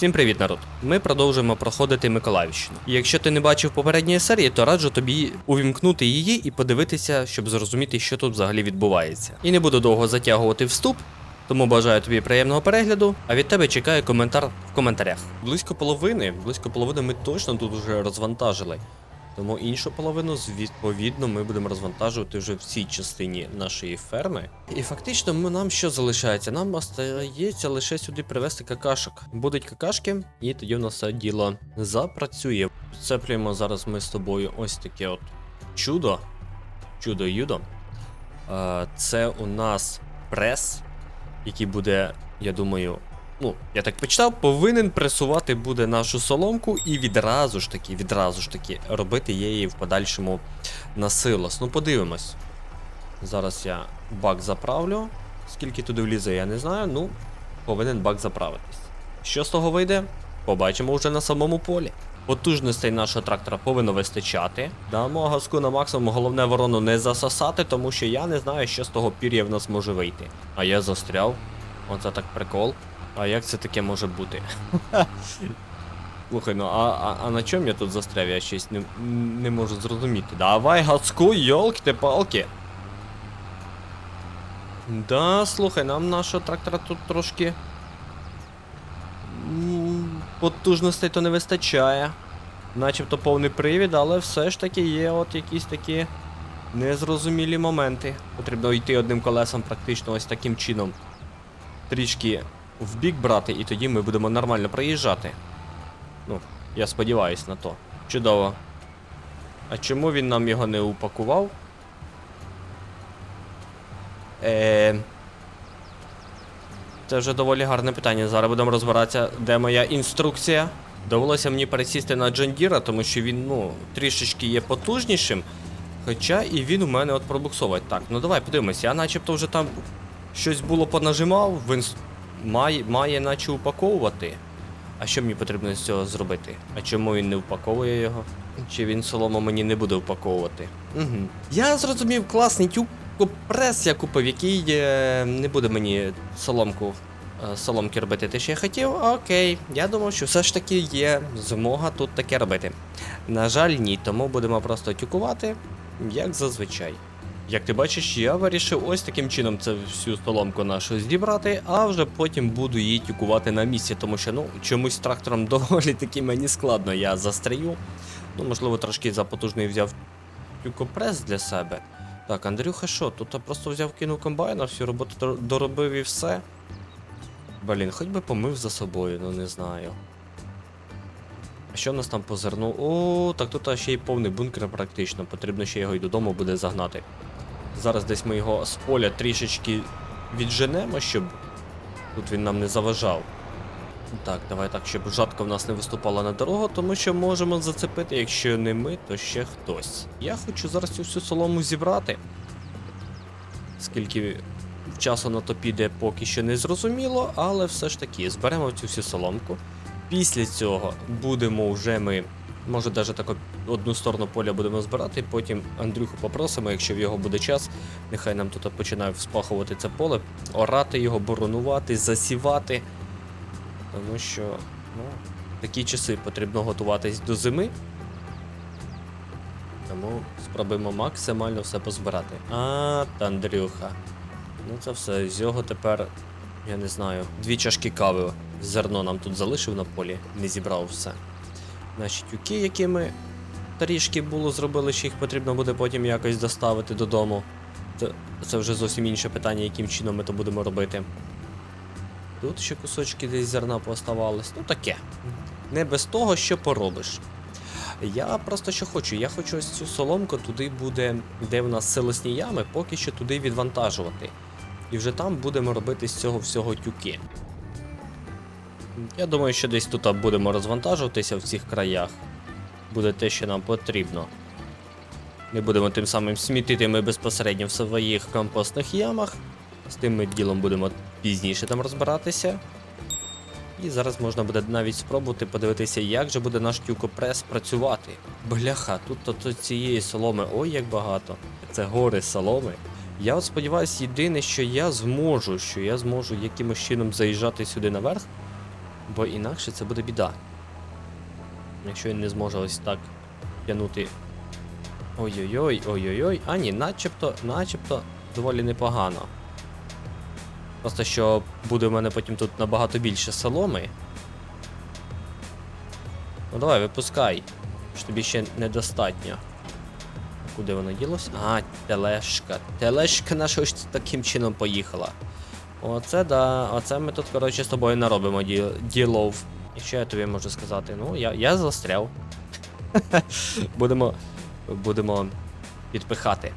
Всім привіт, народ! Ми продовжуємо проходити Миколаївщину. Якщо ти не бачив попередньої серії, то раджу тобі увімкнути її і подивитися, щоб зрозуміти, що тут взагалі відбувається. І не буду довго затягувати вступ, тому бажаю тобі приємного перегляду, а від тебе чекаю коментар в коментарях. Близько половини, близько половини ми точно тут вже розвантажили. Тому іншу половину, відповідно, ми будемо розвантажувати вже в цій частині нашої ферми. І фактично ми, нам що залишається? Нам остається лише сюди привезти какашок. Будуть какашки, і тоді в нас все діло запрацює. Цеплюємо зараз ми з тобою ось таке от чудо. Чудо-юдо. Е, Це у нас прес, який буде, я думаю, ну, я так почитав, повинен пресувати буде нашу соломку і відразу ж таки, відразу ж таки, робити її в подальшому на силос. Ну, подивимось. Зараз я бак заправлю. Скільки туди влізе, я не знаю. Ну, повинен бак заправитись. Що з того вийде? Побачимо вже на самому полі. Потужностей нашого трактора повинно вистачати. Дамо газку на максимум, головне ворону не засосати, тому що я не знаю, що з того пір'я в нас може вийти. А я застряв. Оце так прикол. А як це таке може бути? Слухай, ну а, а, а на чому я тут застряв? Я щось не, не можу зрозуміти. Давай газку, йолки палки Да, слухай, нам нашого трактора тут трошки. Потужностей то не вистачає. Начебто повний привід, але все ж таки є от якісь такі незрозумілі моменти. Потрібно йти одним колесом практично ось таким чином. Трішки в бік брати, і тоді ми будемо нормально проїжджати. Ну, я сподіваюсь на то. Чудово. А чому він нам його не упакував? Е... Це вже доволі гарне питання. Зараз будемо розбиратися, де моя інструкція. Довелося мені пересісти на Джондіра, тому що він, ну, трішечки є потужнішим. Хоча і він у мене от пробуксовує. Так, ну давай подивимось, я начебто вже там щось було понажимав, він с- має, має наче упаковувати. А що мені потрібно з цього зробити? А чому він не упаковує його? Чи він солому мені не буде упаковувати? Угу. Я зрозумів, класний тюкопрес я купив, який е, не буде мені соломку. е, Соломки робити те, що я хотів, окей. Я думав, що все ж таки є змога тут таке робити. На жаль, ні, тому будемо просто тюкувати, як зазвичай. Як ти бачиш, я вирішив ось таким чином це всю столомку нашу зібрати, а вже потім буду її тюкувати на місці, тому що ну чомусь трактором доволі таки мені складно. Я застрію. Ну, можливо, трошки запотужний взяв тюкопрес для себе. Так, Андрюха, що? Тут просто взяв кинув комбайна, всю роботу доробив і все. Блін, хоч би помив за собою, ну не знаю. А що в нас там по зерну? О, так тут ще й повний бункер практично. Потрібно ще його й додому буде загнати. Зараз десь ми його з поля трішечки відженемо, щоб тут він нам не заважав. Так, давай так, щоб жатка в нас не виступала на дорогу, тому що можемо зацепити, якщо не ми, то ще хтось. Я хочу зараз цю всю солому зібрати. Скільки часу на то піде, поки що не зрозуміло, але все ж таки зберемо цю всю соломку. Після цього будемо вже ми, може навіть так одну сторону поля будемо збирати, потім Андрюху попросимо, якщо в його буде час, нехай нам тут починає вспахувати це поле, орати його, боронувати, засівати. Тому що ну, такі часи потрібно готуватись до зими. Тому спробуємо максимально все позбирати. А, та Андрюха. Ну це все, з його тепер, я не знаю, дві чашки кави. Зерно нам тут залишив на полі, не зібрав все. Наші тюки, які ми трішки було зробили, що їх потрібно буде потім якось доставити додому. Це, це вже зовсім інше питання, яким чином ми то будемо робити. Тут ще кусочки десь зерна пооставались. Ну таке. Не без того, що поробиш. Я просто що хочу. Я хочу ось цю соломку туди буде, де в нас силосні ями, поки що туди відвантажувати. І вже там будемо робити з цього всього тюки. Я думаю, що десь тут будемо розвантажуватися в цих краях. Буде те, що нам потрібно. Не будемо тим самим смітити ми безпосередньо в своїх компостних ямах. З тим ми ділом будемо пізніше там розбиратися. І зараз можна буде навіть спробувати подивитися, як же буде наш тюкопрес працювати. Бляха, тут то цієї соломи, ой як багато. Це гори соломи. Я от сподіваюся, єдине, що я зможу, що я зможу якимось чином заїжджати сюди наверх. Бо інакше це буде біда. Якщо він не зможе ось так тягнути. Ой-ой-ой, ой-ой-ой. А ні, начебто, начебто доволі непогано. Просто що буде в мене потім тут набагато більше соломи. Ну давай, випускай. Що тобі ще недостатньо. Куди воно ділося? А, тележка. Тележка наша ось таким чином поїхала. Оце да, оце ми тут, коротше, з тобою наробимо ді- ділов. І що я тобі можу сказати? Ну, я, я застряв. будемо, будемо підпихати.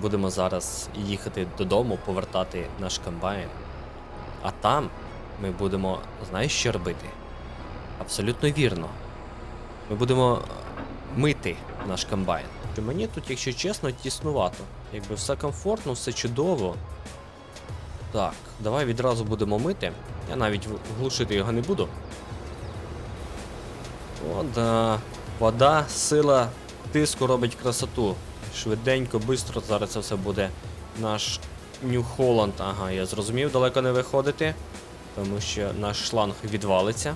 Будемо зараз їхати додому, повертати наш комбайн. А там ми будемо, знаєш, що робити? Абсолютно вірно. Ми будемо е, мити наш комбайн. Що Мені тут, якщо чесно, тіснувато. Якби все комфортно, все чудово. Так, давай відразу будемо мити. Я навіть глушити його не буду. О, да. Вода, сила тиску робить красоту. Швиденько, швидко зараз це все буде наш Нью Холланд. Ага, я зрозумів, далеко не виходити. Тому що наш шланг відвалиться.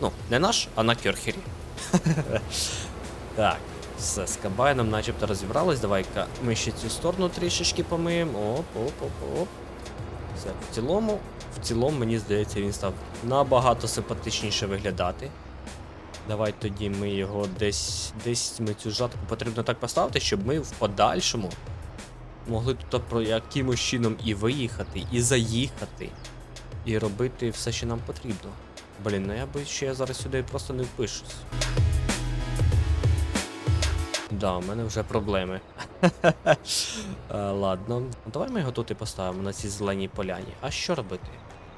Ну, не наш, а на кьорхері. так, все, з комбайном начебто розібрались. Давай-ка ми ще цю сторону трішечки помиємо. Оп, оп, оп, оп. Все, в цілому, в цілому, мені здається, він став набагато симпатичніше виглядати. Давай тоді ми його десь. Десь ми цю жатку потрібно так поставити, щоб ми в подальшому могли тут про якимось чином і виїхати, і заїхати, і робити все, що нам потрібно. Блін, ну я що я зараз сюди просто не впишусь. Да, у мене вже проблеми. Е, Ладно. Ну, Давай ми його тут і поставимо на цій зеленій поляні. А що робити?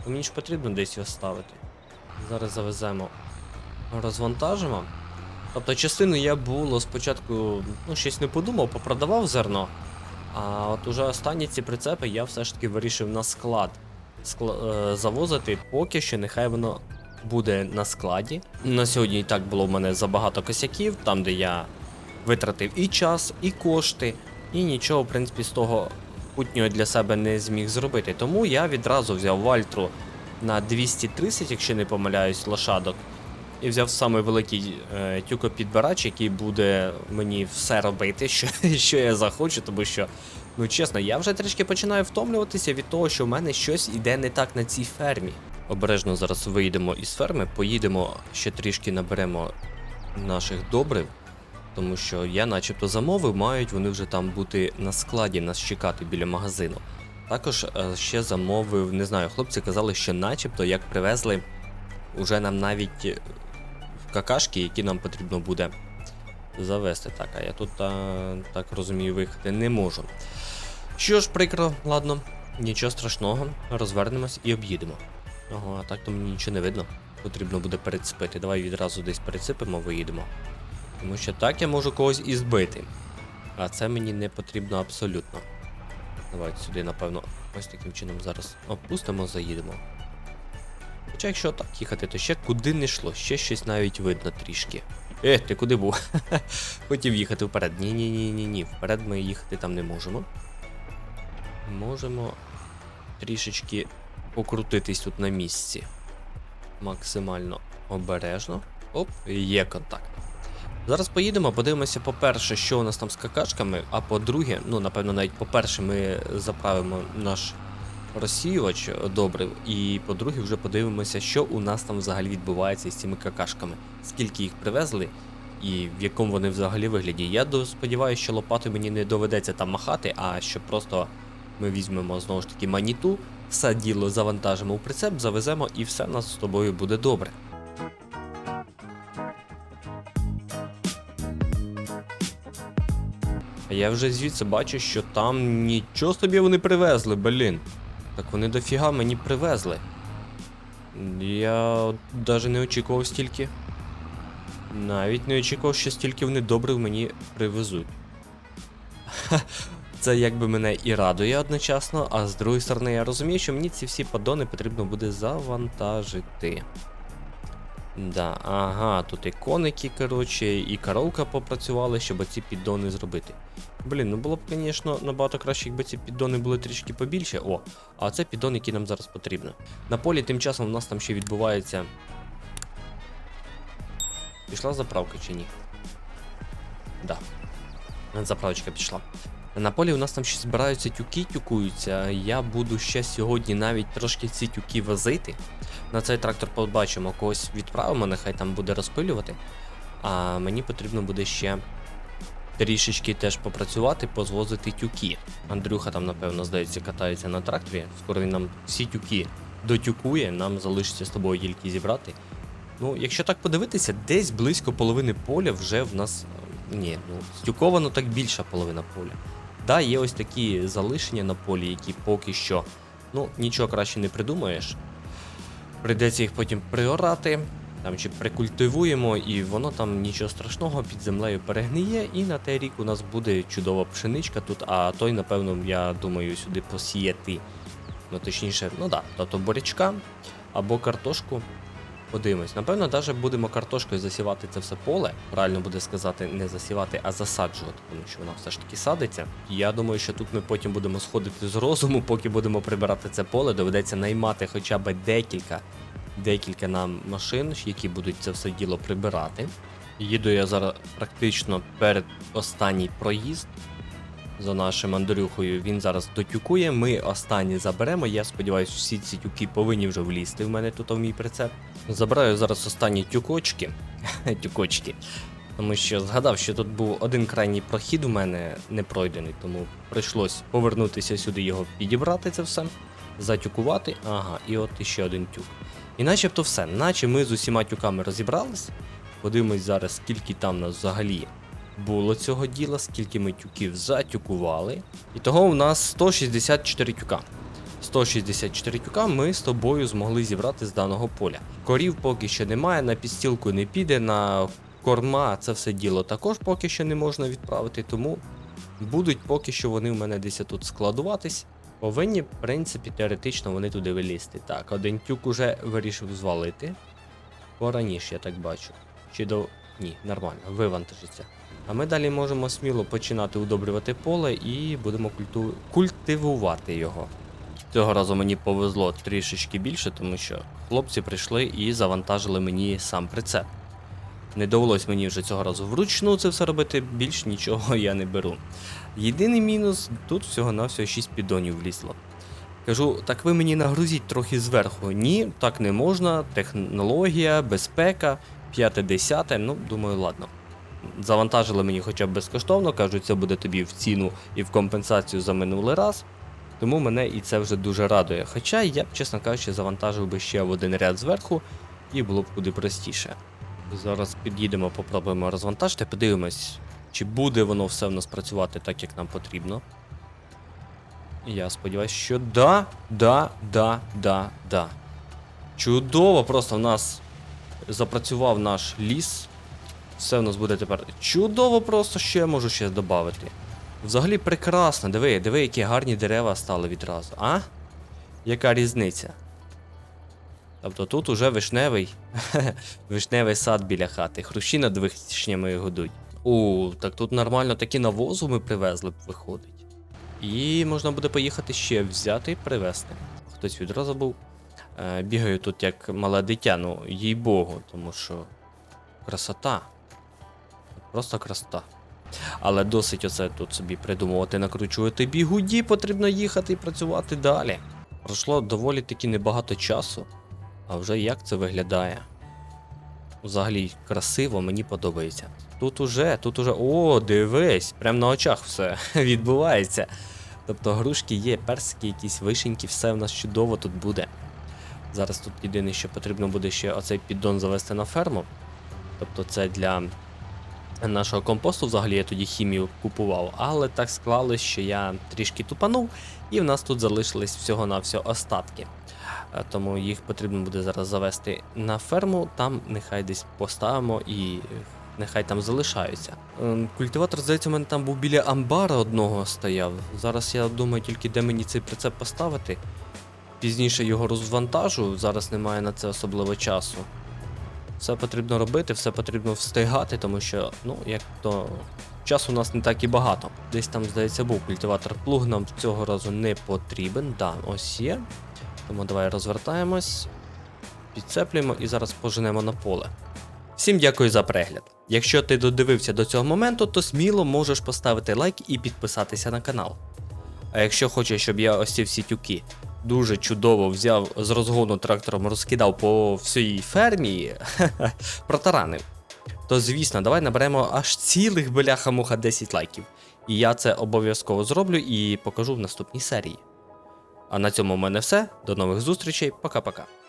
Мені ж потрібно десь його ставити. Зараз завеземо, розвантажимо. Тобто частину я було спочатку ну, щось не подумав, попродавав зерно. А от уже останні ці прицепи я все ж таки вирішив на склад скла- е, завозити, поки що нехай воно буде на складі. На сьогодні і так було в мене забагато косяків, там де я витратив і час, і кошти, і нічого, в принципі, з того путнього для себе не зміг зробити. Тому я відразу взяв вальтру на 230, якщо не помиляюсь, лошадок. І взяв самий великий е, тюкопідбирач, який буде мені все робити, що, що я захочу, тому що, ну чесно, я вже трішки починаю втомлюватися від того, що в мене щось іде не так на цій фермі. Обережно зараз вийдемо із ферми, поїдемо ще трішки наберемо наших добрив, тому що я начебто замовив, мають вони вже там бути на складі, нас чекати біля магазину. Також е, ще замовив, не знаю, хлопці казали, що начебто як привезли уже нам навіть е, какашки, які нам потрібно буде завести. Так, а я тут так розумію, виїхати не можу. Що ж, прикро, ладно, нічого страшного, розвернемось і об'їдемо. Ага, а так то мені нічого не видно. Потрібно буде перецепити. Давай відразу десь перецепимо, виїдемо. Тому що так я можу когось і збити. А це мені не потрібно абсолютно. Давай сюди, напевно, ось таким чином зараз опустимо, заїдемо. Хоча якщо так їхати, то ще куди не йшло, ще щось навіть видно трішки. Е, ти куди був? Хотів їхати вперед. Ні, ні, ні, ні, ні. Вперед ми їхати там не можемо. Можемо трішечки покрутитись тут на місці. Максимально обережно. Оп, є контакт. Зараз поїдемо, подивимося, по-перше, що у нас там з какашками, а по-друге, ну, напевно, навіть по-перше, ми заправимо наш розсіювач добрив, і по-друге, вже подивимося, що у нас там взагалі відбувається з цими какашками, скільки їх привезли і в якому вони взагалі вигляді. Я сподіваюся, що лопатою мені не доведеться там махати, а що просто ми візьмемо знову ж таки маніту, все діло завантажимо у прицеп, завеземо і все в нас з тобою буде добре. А я вже звідси бачу, що там нічого собі вони привезли, блін. Так вони дофіга мені привезли. Я навіть не очікував стільки. Навіть не очікував, що стільки вони добре мені привезуть. Це якби мене і радує одночасно, а з другої сторони, я розумію, що мені ці всі подони потрібно буде завантажити. Да, ага, тут і коники, коротше, і коровка попрацювали, щоб ці піддони зробити. Блін, ну було б, звісно, набагато краще, якби ці піддони були трішки побільше. О, а це піддон, який нам зараз потрібно. На полі тим часом у нас там ще відбувається. Пішла заправка чи ні? Да. Заправочка пішла. На полі у нас там ще збираються тюки, тюкуються. Я буду ще сьогодні навіть трошки ці тюки возити. На цей трактор побачимо, когось відправимо, нехай там буде розпилювати. А мені потрібно буде ще трішечки теж попрацювати, позвозити тюки. Андрюха там, напевно, здається, катається на тракторі. Скоро він нам всі тюки дотюкує, нам залишиться з тобою тільки зібрати. Ну, якщо так подивитися, десь близько половини поля вже в нас. е, Ні, ну, стюковано так більша половина поля. Да, є ось такі залишення на полі, які поки що. Ну, нічого краще не придумаєш. Прийдеться їх потім приорати, там чи прикультивуємо, і воно там нічого страшного під землею перегниє, і на той рік у нас буде чудова пшеничка тут, а той, напевно, я думаю, сюди посіяти. Ну, точніше, ну да, тобто бурячка або картошку. Подивимось. Напевно, навіть будемо картошкою засівати це все поле. Правильно буде сказати, не засівати, а засаджувати, тому що вона все ж таки садиться. Я думаю, що тут ми потім будемо сходити з розуму, поки будемо прибирати це поле, доведеться наймати хоча б декілька, декілька нам машин, які будуть це все діло прибирати. Їду я зараз практично перед останній проїзд за нашим Андрюхою. Він зараз дотюкує. Ми останні заберемо. Я сподіваюся, всі ці тюки повинні вже влізти в мене тут в мій прицеп. Забираю зараз останні тюкочки. тюкочки. Тому що згадав, що тут був один крайній прохід у мене не пройдений, тому прийшлось повернутися сюди його підібрати це все, затюкувати. Ага, і от іще один тюк. І начебто все, наче ми з усіма тюками розібрались. Подивимось зараз, скільки там нас взагалі було цього діла, скільки ми тюків затюкували. І того у нас 164 тюка. 164 тюка ми з тобою змогли зібрати з даного поля. Корів поки що немає, на підстілку не піде, на корма це все діло також поки що не можна відправити, тому будуть поки що вони в мене десь тут складуватись. Повинні, в принципі, теоретично вони туди вилізти. Так, один тюк уже вирішив звалити. Пораніше, я так бачу. Чи до. Ні, нормально, вивантажиться. А ми далі можемо сміло починати удобрювати поле і будемо культу... культивувати його. Цього разу мені повезло трішечки більше, тому що хлопці прийшли і завантажили мені сам прицеп. Не довелось мені вже цього разу вручну це все робити, більш нічого я не беру. Єдиний мінус тут всього-навсього 6 піддонів влізло. Кажу, так ви мені нагрузіть трохи зверху. Ні, так не можна, технологія, безпека, п'яте, десяте, ну, думаю, ладно. Завантажили мені хоча б безкоштовно, кажуть, це буде тобі в ціну і в компенсацію за минулий раз. Тому мене і це вже дуже радує. Хоча я б, чесно кажучи, завантажив би ще один ряд зверху, і було б куди простіше. Зараз під'їдемо, попробуємо розвантажити, подивимось, чи буде воно все в нас працювати так, як нам потрібно. Я сподіваюся, що да, да, да, да, да. Чудово, просто в нас запрацював наш ліс. Все в нас буде тепер чудово, просто що я можу ще додати. Взагалі прекрасно, диви, диви, які гарні дерева стали відразу, а? Яка різниця? Тобто тут уже вишневий вишневий сад біля хати. Хрущі над вишнями гудуть. У, так тут нормально такі навозу ми привезли виходить. І можна буде поїхати ще взяти і привезти. Хтось відро забув. Е, бігаю тут як мале дитя, ну їй богу, тому що красота. Просто красота. Але досить оце тут собі придумувати, накручувати бігуді, потрібно їхати і працювати далі. Пройшло доволі таки небагато часу, а вже як це виглядає. Взагалі красиво, мені подобається. Тут уже, тут уже. О, дивись, прямо на очах все відбувається. Тобто грушки є, персики, якісь вишеньки, все в нас чудово тут буде. Зараз тут єдине, що потрібно буде ще оцей піддон завести на ферму. Тобто це для нашого компосту взагалі я тоді хімію купував, але так склалось, що я трішки тупанув, і в нас тут залишились всього-навсього остатки. Е, Тому їх потрібно буде зараз завести на ферму, там нехай десь поставимо і нехай там залишаються. Ем, Культиватор, здається, у мене там був біля амбара одного стояв. Зараз я думаю тільки де мені цей прицеп поставити. Пізніше його розвантажу, зараз немає на це особливо часу. Все потрібно робити, все потрібно встигати, тому що, ну, як то часу у нас не так і багато. Десь там, здається, був культиватор плуг, нам цього разу не потрібен. Да, ось є. Тому давай розвертаємось, підцеплюємо і зараз поженемо на поле. Всім дякую за перегляд. Якщо ти додивився до цього моменту, то сміло можеш поставити лайк і підписатися на канал. А якщо хочеш, щоб я ось ці всі тюки дуже чудово взяв з розгону трактором, розкидав по всій фермі, протаранив, то звісно, давай наберемо аж цілих бляха-муха 10 лайків. І я це обов'язково зроблю і покажу в наступній серії. А на цьому в мене все. До нових зустрічей. Пока-пока.